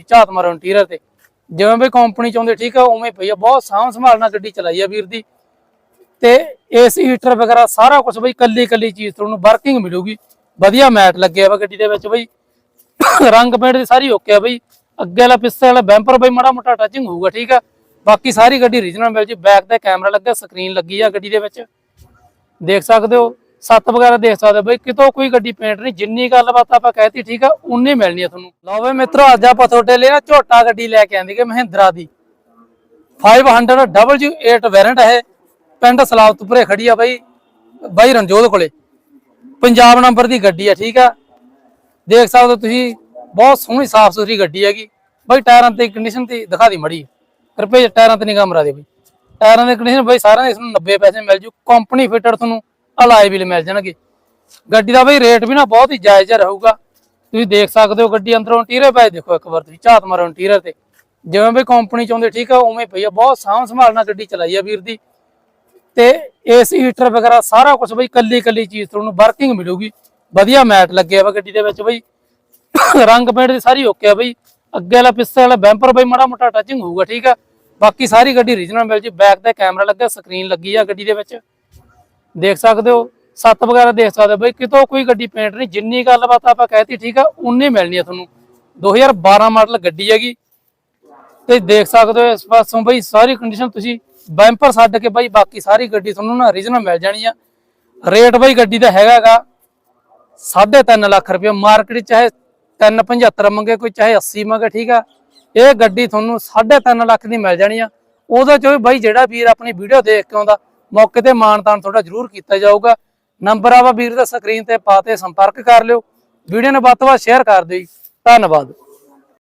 ਤੁਸੀਂ ਝਾਤ ਮਾਰੋ ਇੰਟੀਰੀਅਰ ਤੇ। ਜਿਵੇਂ ਵੀ ਕੰਪਨੀ ਚਾਹੁੰਦੇ ਠੀਕ ਆ, ਉਵੇਂ ਪਈ ਆ ਬਹੁਤ ਸਾਂਭ ਸੰਭਾਲ ਨਾਲ ਗੱਡੀ ਚਲਾਈ ਆ ਵੀਰ ਦੀ। ਤੇ ਏਸੀ ਹੀਟਰ ਵਗੈਰਾ ਸਾਰਾ ਕੁਝ ਬਈ ਕੱਲੀ ਕੱਲੀ ਚੀਜ਼ ਤੁਹਾਨੂੰ ਵਰਕਿੰਗ ਮਿਲੂਗੀ। ਵਧੀਆ ਮੈਟ ਲੱਗਿਆ ਵਾ ਗੱਡੀ ਦੇ ਵਿੱਚ ਬਈ। ਰੰਗ ਪੇਂਟ ਦੀ ਸਾਰੀ ਓਕੇ ਆ ਬਈ। ਅੱਗੇ ਵਾਲਾ ਪਿੱਛੇ ਵਾਲਾ ਬੈਂਪਰ ਬਈ ਮਾੜਾ ਮੋਟਾ ਟੱਚਿੰਗ ਹੋਊਗਾ, ਠੀਕ ਆ। ਬਾਕੀ ਸਾਰੀ ਗੱਡੀ ਰੀਜਨਲ ਮਿਲ ਜੀ। ਬੈਕ ਤੇ ਕੈਮਰਾ ਲੱਗਾ ਸਕਰੀਨ ਲੱਗੀ ਆ ਗੱਡੀ ਦੇ ਵਿੱਚ। ਦੇਖ ਸਕਦੇ ਹੋ ਸੱਤ ਵਗੈਰਾ ਦੇਖ ਸਕਦੇ ਹੋ ਬਈ, ਕਿਤੋਂ ਕੋਈ ਗੱਡੀ ਪੇਂਟ ਨਹੀਂ, ਜਿੰਨੀ ਗੱਲਬਾਤ ਆਪਾਂ ਕਹਿਤੀ ਠੀਕ ਆ ਉਨੀ ਮਿਲਣੀ ਆ ਤੁਹਾਨੂੰ। ਲਓ ਵੇ ਮਿੱਤਰੋ, ਅੱਜ ਆਪਾਂ ਤੁਹਾਡੇ ਲਈ ਨਾ ਝੋਟਾ ਗੱਡੀ ਲੈ ਕੇ ਆਂਦੀ ਕਿ ਮਹਿੰਦਰਾ ਦੀ। 500 W8 ਵੈਰੈਂਟ ਹੈ ਪਿੰਡ ਸਲਾਵਤਪੁਰੇ ਖੜੀ ਆ ਬਾਈ ਬਾਈ ਰਣਜੋਤ ਕੋਲੇ। ਪੰਜਾਬ ਨੰਬਰ ਦੀ ਗੱਡੀ ਆ, ਠੀਕ ਆ। ਦੇਖ ਸਕਦੇ ਹੋ ਤੁਸੀਂ, ਬਹੁਤ ਸੋਹਣੀ ਸਾਫ਼ ਸੁਥਰੀ ਗੱਡੀ ਹੈਗੀ। ਬਾਈ ਟਾਇਰਾਂ ਤੇ ਕੰਡੀਸ਼ਨ ਤੇ ਦਿਖਾ ਦੀ ਮੜੀ ਰੁਪਏ ਟਾਇਰਾਂ ਤੇ ਨਿਗਾਹ ਮਰਾ ਦੇ ਬਈ। ਟਾਇਰਾਂ ਦੀ ਕੰਡੀਸ਼ਨ ਬਈ ਸਾਰਿਆਂ ਦੇ ਇਸ ਨੂੰ 90 ਪੈਸੇ ਮਿਲ ਜੂ। ਕੰਪਨੀ ਫਿਟਡ ਤੁਹਾਨੂੰ। ਅਲਾਈ ਵੀ ਮਿਲ ਜਾਣਗੇ। ਗੱਡੀ ਦਾ ਬਈ ਰੇਟ ਵੀ ਨਾ ਬਹੁਤ ਹੀ ਜਾਇਜ਼ ਜਿਹਾ ਰਹੂਗਾ। ਤੁਸੀਂ ਦੇਖ ਸਕਦੇ ਹੋ ਗੱਡੀ ਅੰਦਰੋਂ ਇੰਟੀਰੀਅਰ ਪੈ ਦੇਖੋ ਇੱਕ ਵਾਰ, ਤੁਸੀਂ ਝਾਤ ਮਾਰੋ ਇੰਟੀਰੀਅਰ ਤੇ। ਜਿਵੇਂ ਵੀ ਕੰਪਨੀ ਚਾਹੁੰਦੇ ਠੀਕ ਆ, ਉਵੇਂ ਪਈ ਆ ਬਹੁਤ ਸਾਂਭ ਸੰਭਾਲ ਨਾਲ ਗੱਡੀ ਚਲਾਈ ਆ ਵੀਰ ਦੀ। ਤੇ ਏਸੀ ਹੀਟਰ ਵਗੈਰਾ ਸਾਰਾ ਕੁਝ ਬਈ ਕੱਲੀ ਕੱਲੀ ਚੀਜ਼ ਤੁਹਾਨੂੰ ਵਰਕਿੰਗ ਮਿਲੂਗੀ। ਵਧੀਆ ਮੈਟ ਲੱਗਿਆ ਵਾ ਗੱਡੀ ਦੇ ਵਿੱਚ ਬਈ। ਰੰਗ ਪੇਂਟ ਦੀ ਸਾਰੀ ਓਕੇ ਆ ਬਈ। ਅੱਗੇ ਵਾਲਾ ਪਿੱਛੇ ਵਾਲਾ ਬੈਂਪਰ ਬਈ ਮਾੜਾ ਮੋਟਾ ਟੱਚਿੰਗ ਹੋਊਗਾ, ਠੀਕ ਆ। ਬਾਕੀ ਸਾਰੀ ਗੱਡੀ ਰੀਜਨਲ ਮਿਲ ਜੀ। ਬੈਕ ਤੇ ਕੈਮਰਾ ਲੱਗਾ ਸਕਰੀਨ ਲੱਗੀ ਆ ਗੱਡੀ ਦੇ ਵਿੱਚ। ਦੇਖ ਸਕਦੇ ਹੋ, ਸੱਤ ਵਗੈਰਾ ਦੇਖ ਸਕਦੇ ਹੋ। ਬਈ ਕਿਤੋਂ ਕੋਈ ਗੱਡੀ ਪੇਂਟ ਨਹੀਂ, ਜਿੰਨੀ ਗੱਲਬਾਤ ਆਪਾਂ ਕਹਿਤੀ ਠੀਕ ਆ ਉਨੀ ਮਿਲਣੀ ਆ ਤੁਹਾਨੂੰ। 2012 ਮਾਡਲ ਗੱਡੀ ਹੈਗੀ। ਤੇ ਦੇਖ ਸਕਦੇ ਹੋ, ਇਸ ਪਾਸੋਂ ਬਈ ਸਾਰੀ ਕੰਡੀਸ਼ਨ ਤੁਸੀਂ ਬੈਂਪਰ ਛੱਡ ਕੇ ਬਈ ਬਾਕੀ ਸਾਰੀ ਗੱਡੀ ਤੁਹਾਨੂੰ ਨਾ ਰੀਜਨਲ ਮਿਲ ਜਾਣੀ ਆ। ਰੇਟ ਬਈ ਗੱਡੀ ਦਾ ਹੈਗਾਗਾ 3.5 ਲੱਖ ਰੁਪਏ। ਮਾਰਕੀਟ ਚਾਹੇ 375 ਮੰਗੇ, ਕੋਈ ਚਾਹੇ 80 ਮੰਗੇ, ਠੀਕ ਆ। ਇਹ ਗੱਡੀ ਤੁਹਾਨੂੰ 3.5 ਲੱਖ ਦੀ ਮਿਲ ਜਾਣੀ ਆ। ਉਹਦੇ ਚੋਂ ਵੀ ਬਾਈ ਜਿਹੜਾ ਵੀਰ ਆਪਣੀ ਵੀਡੀਓ ਦੇਖ ਕੇ ਆਉਂਦਾ ਮੌਕੇ ਤੇ ਮਾਨਤਾਨ ਤੁਹਾਡਾ ਜ਼ਰੂਰ ਕੀਤਾ ਜਾਊਗਾ। ਨੰਬਰ ਆਵਾ ਵੀਰ ਦਾ ਸਕਰੀਨ ਤੇ ਪਾ ਤੇ ਸੰਪਰਕ ਕਰ ਲਿਓ। ਵੀਡੀਓ ਨੂੰ ਵੱਧ ਤੋਂ ਵੱਧ ਸ਼ੇਅਰ ਕਰ ਦਿਓ ਧੰਨਵਾਦ।